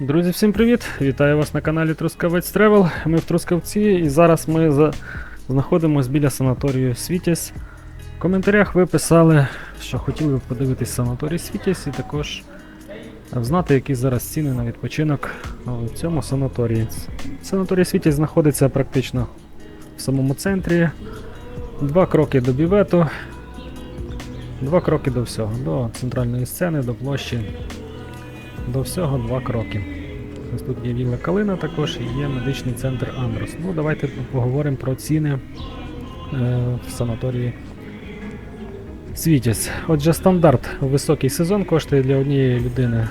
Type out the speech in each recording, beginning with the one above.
Друзі, всім привіт! Вітаю вас на каналі Трускавець Тревел. Ми в Трускавці і зараз ми за... знаходимося біля санаторію Світязь. В коментарях ви писали, що хотіли б подивитись санаторій Світязь і також знати, які зараз ціни на відпочинок у цьому санаторії. Санаторій Світязь знаходиться практично в самому центрі. Два кроки до бівету, два кроки до всього, до центральної сцени, до площі. До всього два кроки. Ось тут є вілла Калина, також є медичний центр Андрос. Ну, давайте поговоримо про ціни е, в санаторії Світязь. Отже, стандарт у високий сезон коштує для однієї людини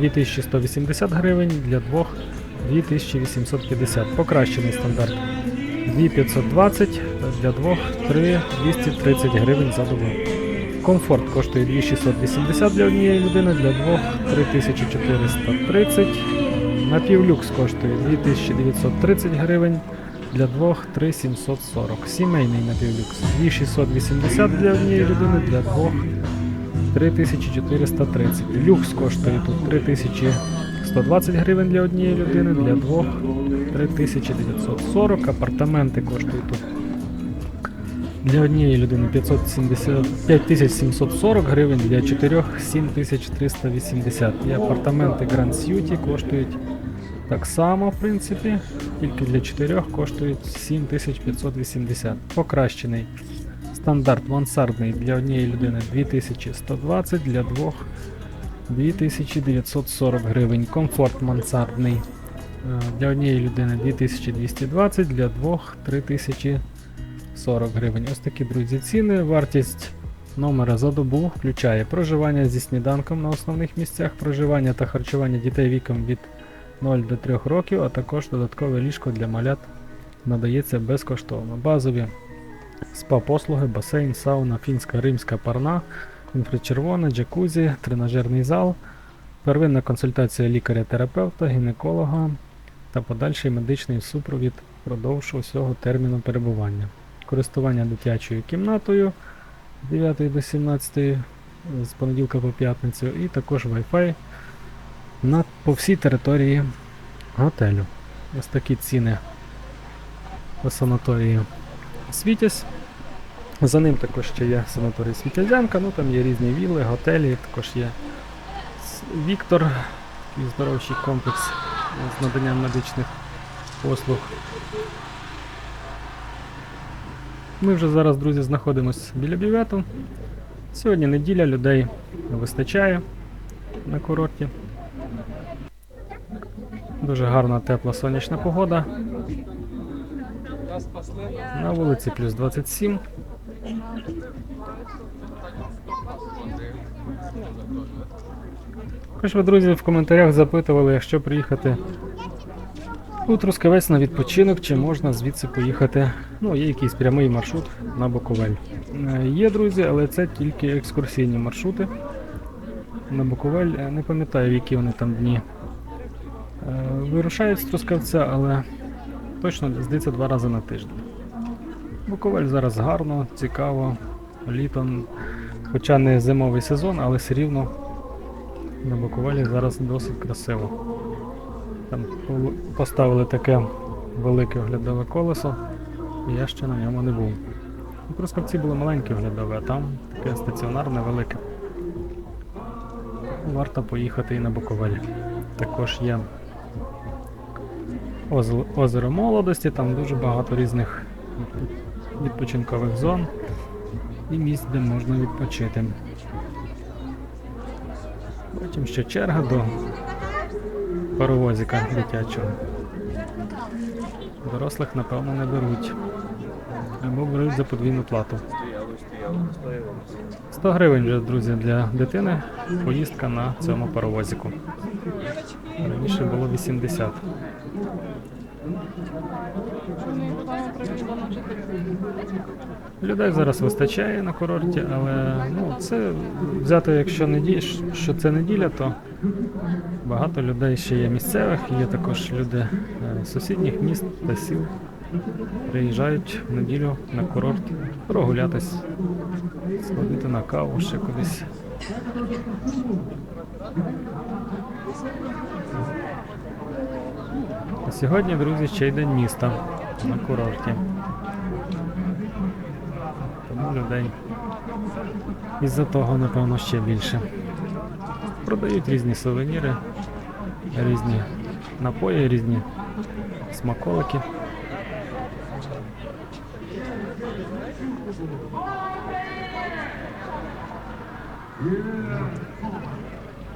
2180 гривень, для двох 2850. Покращений стандарт 2520, для двох 3230 гривень за добу. Комфорт коштує 2680 для однієї людини, для двох 3430. Напівлюкс коштує 2930 гривень, для двох 3740. Сімейний напівлюкс 2680 для однієї людини, для двох 3430. Люкс коштує тут 3120 гривень для однієї людини, для двох 3940. Апартаменти коштують тут для однієї людини 570, 5740 гривень, для чотирьох 7380. І апартаменти Grand Suite коштують так само, в принципі, тільки для чотирьох коштують 7580. Покращений стандарт мансардний для однієї людини 2120, для двох 2940 гривень. Комфорт мансардний е, для однієї людини 2220, для двох 3000 40 гривень. Ось такі, друзі, ціни. Вартість номера за добу включає проживання зі сніданком на основних місцях, проживання та харчування дітей віком від 0 до 3 років, а також додаткове ліжко для малят надається безкоштовно. Базові спа-послуги, басейн, сауна, фінська, римська парна, інфрачервона, джакузі, тренажерний зал, первинна консультація лікаря-терапевта, гінеколога та подальший медичний супровід впродовж усього терміну перебування користування дитячою кімнатою з 9 до 17 з понеділка по п'ятницю, і також Wi-Fi на, по всій території готелю. Ось такі ціни по санаторії Світязь. За ним також ще є санаторій Світязянка, ну там є різні вілли, готелі, також є Віктор, такий здоровчий комплекс з наданням медичних послуг. Ми вже зараз, друзі, знаходимося біля бювету. Сьогодні неділя, людей вистачає на курорті. Дуже гарна тепла сонячна погода. На вулиці плюс 27. Також ви, друзі, в коментарях запитували, якщо приїхати у Трускавець на відпочинок, чи можна звідси поїхати. Ну, є якийсь прямий маршрут на Буковель. Е, Є, друзі, але це тільки екскурсійні маршрути. На Буковель Е, не пам'ятаю, які вони там дні. Е, Вирушають з Трускавця, але точно здається два рази на тиждень. Буковель зараз гарно, цікаво, літом, хоча не зимовий сезон, але все рівно на Буковелі зараз досить красиво. Там поставили таке велике оглядове колесо, я ще на ньому не був. У Трускавці було маленьке оглядове, а там таке стаціонарне велике. Варто поїхати і на Буковель. Також є озеро молодості, там дуже багато різних відпочинкових зон і місць, де можна відпочити. Потім ще черга до паровозика дитячого. Дорослих, напевно, не беруть. Або беруть за подвійну плату. 100 гривень вже, друзі, для дитини поїздка на цьому паровозику. Раніше було 80. Людей зараз вистачає на курорті, але ну, це взяти, якщо неді... що це неділя, то багато людей ще є місцевих, є також люди е, з сусідніх міст та сіл. Приїжджають в неділю на курорт прогулятись, сходити на каву, ще кудись. Сьогодні, друзі, ще й день міста на курорті. Тому людей із-за того, напевно, ще більше. Продають різні сувеніри, різні напої, різні смаколики.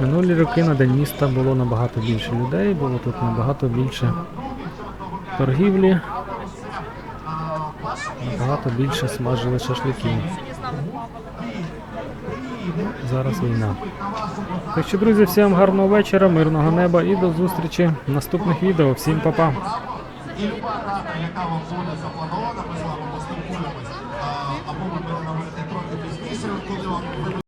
Минулі роки на День міста було набагато більше людей, було тут набагато більше торгівлі, набагато більше смажили шашликів. Зараз війна. Так що, друзі, всім гарного вечора, мирного неба і до зустрічі в наступних відео. Всім па-па!